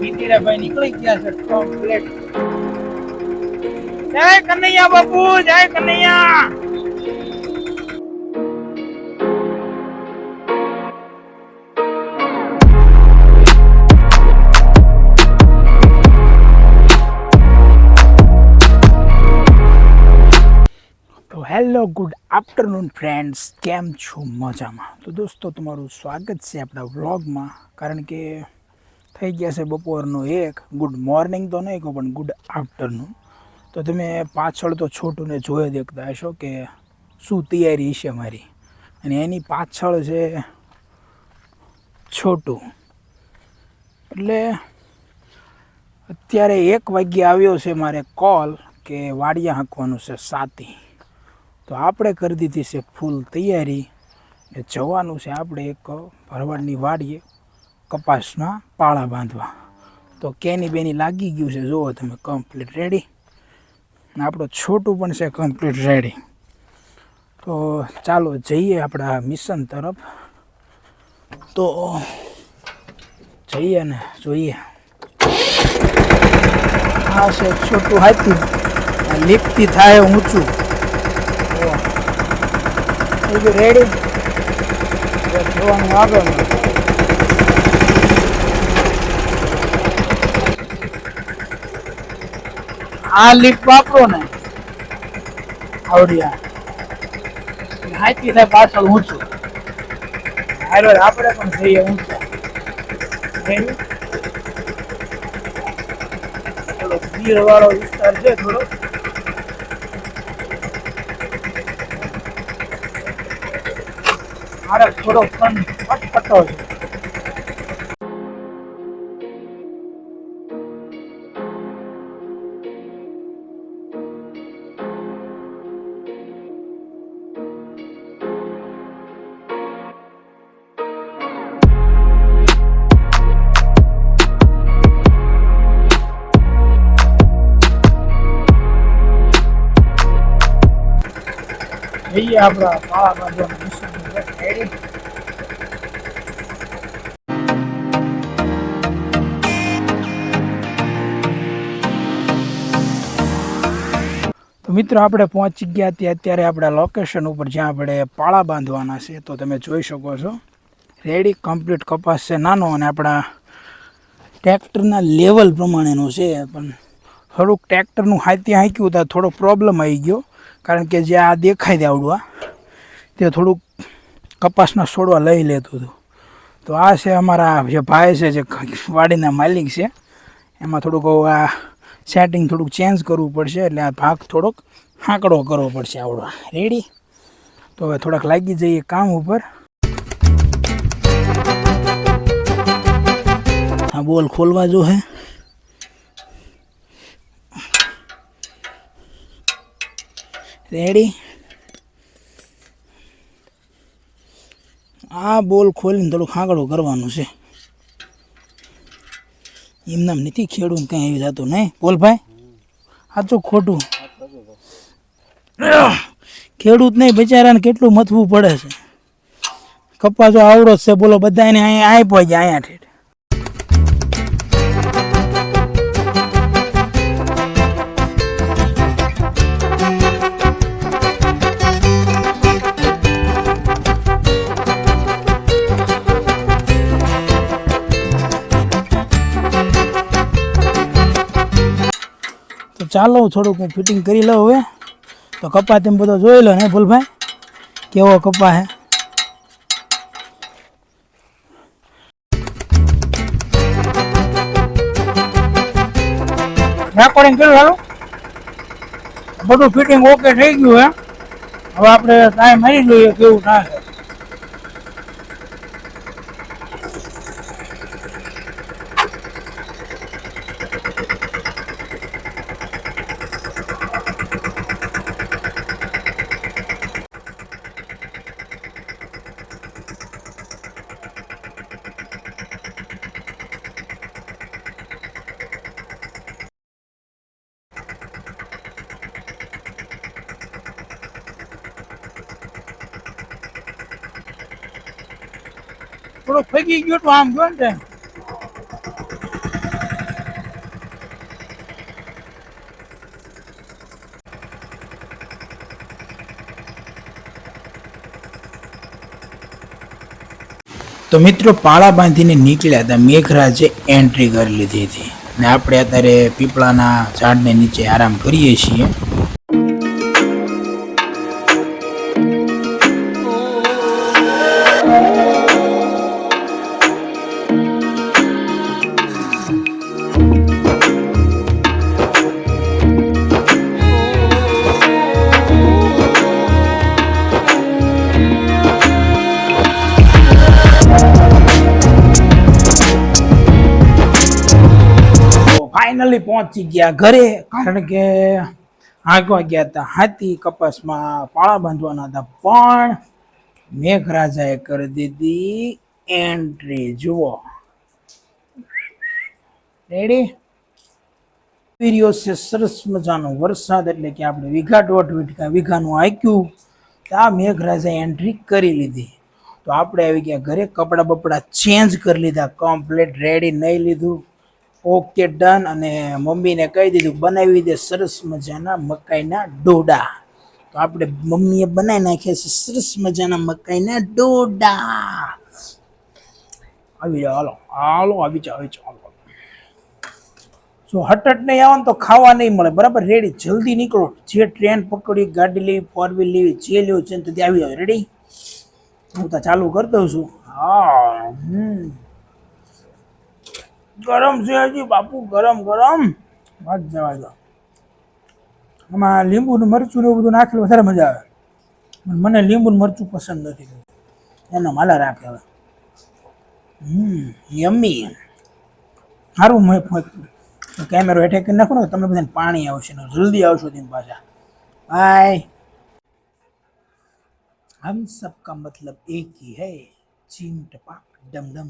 નીતિરાભાઈ નીકળી ગયા છે કમ્પ્લીટ જય કનૈયા બાપુ જય કનૈયા તો હેલો ગુડ આફ્ટરનૂન ફ્રેન્ડ્સ કેમ છો મજામાં તો દોસ્તો તમારું સ્વાગત છે આપણા વ્લોગમાં કારણ કે થઈ ગયા છે બપોરનો એક. ગુડ મોર્નિંગ તો નહીં કહું, પણ ગુડ આફ્ટરનૂન તો તમે પાછળ તો છોટુંને જોઈ દેખતા હશો કે શું તૈયારી છે મારી. અને એની પાછળ છે છોટું. એટલે અત્યારે એક વાગ્યે આવ્યો છે મારે કોલ કે વાડિયા હાંકવાનું છે સાતી. તો આપણે કરી દીધી છે ફૂલ તૈયારી. જવાનું છે આપણે એક ભરવાડની વાડીએ. કપાસના પાળા બાંધવા. તો કેની બેની લાગી ગયું છે? જુઓ તમે કમ્પ્લીટ રેડી ને આપણો છોટું પણ છે કમ્પ્લીટ રેડી તો ચાલો જઈએ આપણા મિશન તરફ. તો જઈએ ને જોઈએ. આ છે છોટું હાથી લીપતી થાય ઊંચું. રેડી જોવાનું આગળ. આ લીપ વાપરો ને, આવડિયા. હાથી થાય પાછળ ઊંચું. હારો આપણે પણ જઈએ ઊંચા. થોડો વાળો વિસ્તાર છે થોડો. મારે થોડો ફન જઈએ આપણા પાળા તો મિત્રો, આપણે પહોંચી ગયા ત્યાં, અત્યારે આપણા લોકેશન ઉપર જ્યાં આપણે પાળા બાંધવાના છે, તો તમે જોઈ શકો છો. રેડી કમ્પ્લીટ કપાસ છે, નાનો, અને આપણા ટ્રેક્ટરના લેવલ પ્રમાણેનું છે, પણ થોડુંક ટ્રેક્ટરનું હાથી હાંક્યું તો થોડો પ્રોબ્લેમ આવી ગયો. કારણ કે જે આ દેખાય દે આવડું આ તે થોડુંક કપાસના છોડવા લઈ લેતું હતું. તો આ છે અમારા જે ભાઈ છે, જે વાડીના માલિક છે, એમાં થોડુંક આ સેટિંગ થોડુંક ચેન્જ કરવું પડશે, એટલે આ ભાગ થોડોક હાંકડો કરવો પડશે આવડો. રેડી તો હવે થોડાક લાગી જઈએ કામ ઉપર. આ બોલ ખોલવા જો હે. રેડી આ બોલ ખોલીને થોડું હાંકડો કરવાનું છે. એમનામ નથી ખેડૂત કંઈ આવી જતું, નહીં? બોલભાઈ? સાચું ખોટું? ખેડૂત નહીં, બિચારાને કેટલું મથવું પડે છે. કપાસો આવડો છે, બોલો બધા અહીંયા આપ્યો છે અહીંયા ઠેઠ. ચાલો, થોડુંક હું ફિટિંગ કરી લઉં હવે. તો કપા તેમ બધો જોઈ લો ને ભૂલભાઈ કેવો કપા હે? રેકોર્ડિંગ કર્યું, હાલો? બધું ફિટિંગ ઓકે થઈ ગયું હે. હવે આપણે ટાઈમ મારી જોઈએ કેવું થાય. થોડો ફેંકી ગયો તો આમ ગયો ને તો. મિત્રો, પાળા બાંધીને નીકળ્યા હતા. મેઘરાજે એન્ટ્રી કરી લીધી હતી. ને આપણે અત્યારે પીપળાના ઝાડને નીચે આરામ કરીએ છીએ. ફાઇનલી પહોંચી ગયા ઘરે, કારણ કે આગવા ગયા હતા હાથી કપાસમાં પાળા બાંધવાના હતા. પણ મેઘરાજાએ કરી દીધી એન્ટ્રી જુઓ. રેડી રહ્યો છે સરસ મજાનો વરસાદ, એટલે કે આપણે વીઘા દોઢ વીઘા વીઘાનું આક્યું આ મેઘરાજાએ એન્ટ્રી કરી લીધી. તો આપણે આવી ગયા ઘરે, કપડાં બપડા ચેન્જ કરી લીધા કમ્પ્લીટ રેડી નહીં લીધું. Okay, done. અને મમ્મીને કહી દીધું, બનાવી દે સરસ મજાના મકાઈના ડોડા. તો આપણે મમ્મીએ બનાવી નાખ્યા છે સરસ મજાના મકાઈના ડોડા. આવી જાઓ, હાલો હાલો, આવી જાઓ આવી જાઓ જો હટટ નહીં આવે ને તો ખાવા નહીં મળે. બરાબર? રેડી જલ્દી નીકળો. જે ટ્રેન પકડી, ગાડી લેવી ફોર વ્હીલ લેવી, જે લેવું છે ને તો ત્યાં આવી જાવ રેડી હું તો ચાલુ કરી દઉં છું. હા, હમ. ગરમ છે હજી બાપુ ગરમ ગરમ વાત જવા દો આમાં લીંબુ ને મરચું ને એવું બધું નાખેલું વધારે મજા આવે પણ મને લીંબુ ને મરચું પસંદ નથી એનો માલા રાખે હવે હમ યમ્મી સારું મેં કેમેરો હેઠે કરી નાખો ને તો તમને બધાને પાણી આવશે ને જલ્દી આવશો તેમ પાછા બાય हम सबका मतलब एक ही है चीन टपाक डम डम